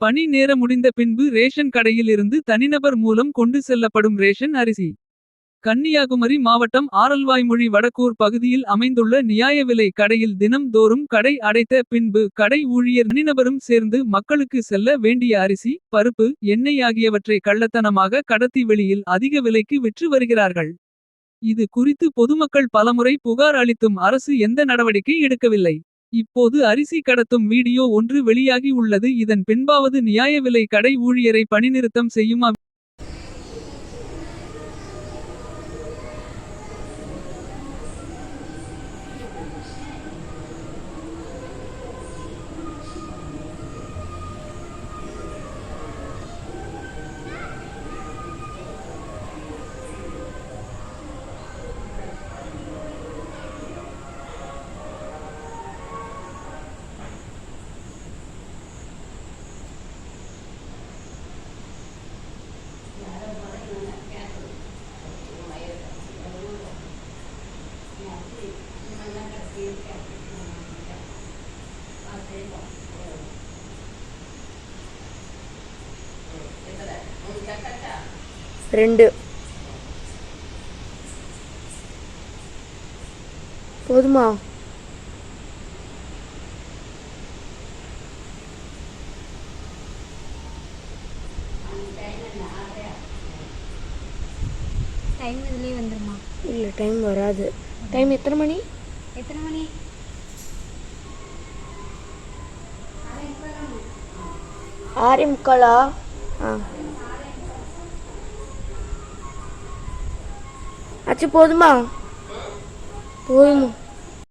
பணி நேர முடிந்த பின்பு ரேஷன் கடையில் இருந்து தனிநபர் மூலம் கொண்டு செல்லப்படும் ரேஷன் அரிசி. கன்னியாகுமரி மாவட்டம் ஆரல்வாய்மொழி வடக்கூர் பகுதியில் அமைந்துள்ள நியாய விலை கடையில் தினம்தோறும் கடை அடைத்த பின்பு கடை ஊழியர் தனிநபரும் சேர்ந்து மக்களுக்கு செல்ல வேண்டிய அரிசி பருப்பு எண்ணெய் ஆகியவற்றை கள்ளத்தனமாக கடத்தி வெளியில் அதிக விலைக்கு விற்று வருகிறார்கள். இது குறித்து பொதுமக்கள் பலமுறை புகார் அளித்தும் அரசு எந்த நடவடிக்கை எடுக்கவில்லை. இப்போது அரிசி கடத்தும் வீடியோ ஒன்று வெளியாகி உள்ளது இதன் பின்பாவது நியாய விலை கடை ஊழியரை பணிநிறுத்தம் செய்யுமா. ரெண்டு. போதுமா? டைம் இதுலேயே வந்துருமா? இல்லை டைம் வராது. டைம் எத்தனை மணி? எத்தனை மணி? ஆறே முக்காலா? ஆ. ஆச்சு போதுமா? போதுமா.